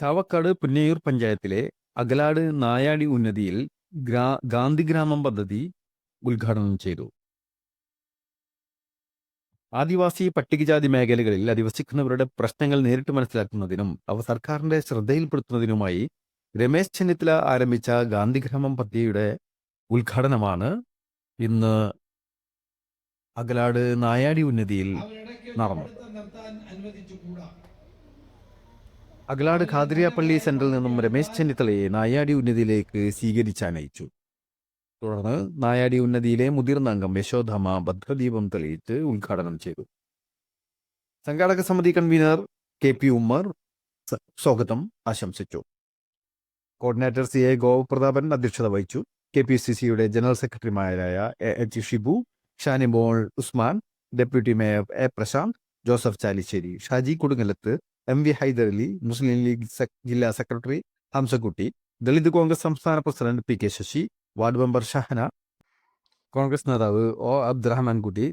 ചാവക്കാട് പുന്നയൂർ പഞ്ചായത്തിലെ അകലാട് നായാടി ഉന്നതിയിൽ ഗ്രാ ഗാന്ധിഗ്രാമം പദ്ധതി ഉദ്ഘാടനം ചെയ്തു. ആദിവാസി പട്ടികജാതി മേഖലകളിൽ അധിവസിക്കുന്നവരുടെ പ്രശ്നങ്ങൾ നേരിട്ട് മനസ്സിലാക്കുന്നതിനും അവ സർക്കാരിന്റെ ശ്രദ്ധയിൽപ്പെടുത്തുന്നതിനുമായി രമേശ് ചെന്നിത്തല ആരംഭിച്ച ഗാന്ധിഗ്രാമം പദ്ധതിയുടെ ഉദ്ഘാടനമാണ് ഇന്ന് അകലാട് നായാടി ഉന്നതിയിൽ നടന്നു. നിർത്താൻ ഖാദ്രിയാപ്പള്ളി സെന്ററിൽ നിന്നും രമേശ് ചെന്നിത്തലയെ നായാടി ഉന്നതിയിലേക്ക് സ്വീകരിച്ചാനയിച്ചു. തുടർന്ന് നായാടി ഉന്നതിയിലെ മുതിർന്ന അംഗം യശോധമ ഭദ്രദീപം തെളിയിച്ച് ഉദ്ഘാടനം ചെയ്തു. സംഘാടക സമിതി കൺവീനർ കെ പി ഉമ്മർ സ്വാഗതം ആശംസിച്ചു. കോർഡിനേറ്റർ സി എ ഗോപ്രതാപൻ അധ്യക്ഷത വഹിച്ചു. കെ പി സി സിയുടെ ജനറൽ സെക്രട്ടറിമാരായ A H Shibu Shanimol Usman deputy mayor A Prashanth Joseph Chalissery Shaji Kodungallath M V Hyderali Muslim League ജില്ലാ സെക്രട്ടറി ഹംസക്കുട്ടി ദളിത് കോൺഗ്രസ് സംസ്ഥാന president P K Sasi ward member Shahana Congress നേതാവ് O Abdurahman കുട്ടി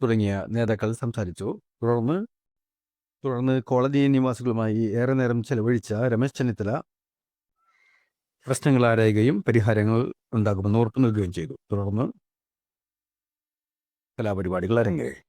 തുടങ്ങിയ നേതാക്കൾ സംസാരിച്ചു. തുടർന്ന് തുടർന്ന് കോളനി നിവാസികളുമായി ഏറെ നേരം ചെലവഴിച്ച രമേശ് ചെന്നിത്തല പ്രശ്നങ്ങൾ ആരായുകയും പരിഹാരങ്ങൾ ഉണ്ടാകുമെന്ന് ഉറപ്പു നൽകുകയും ചെയ്തു. തുടർന്ന് കലാപരിപാടികൾ അരങ്ങേറി.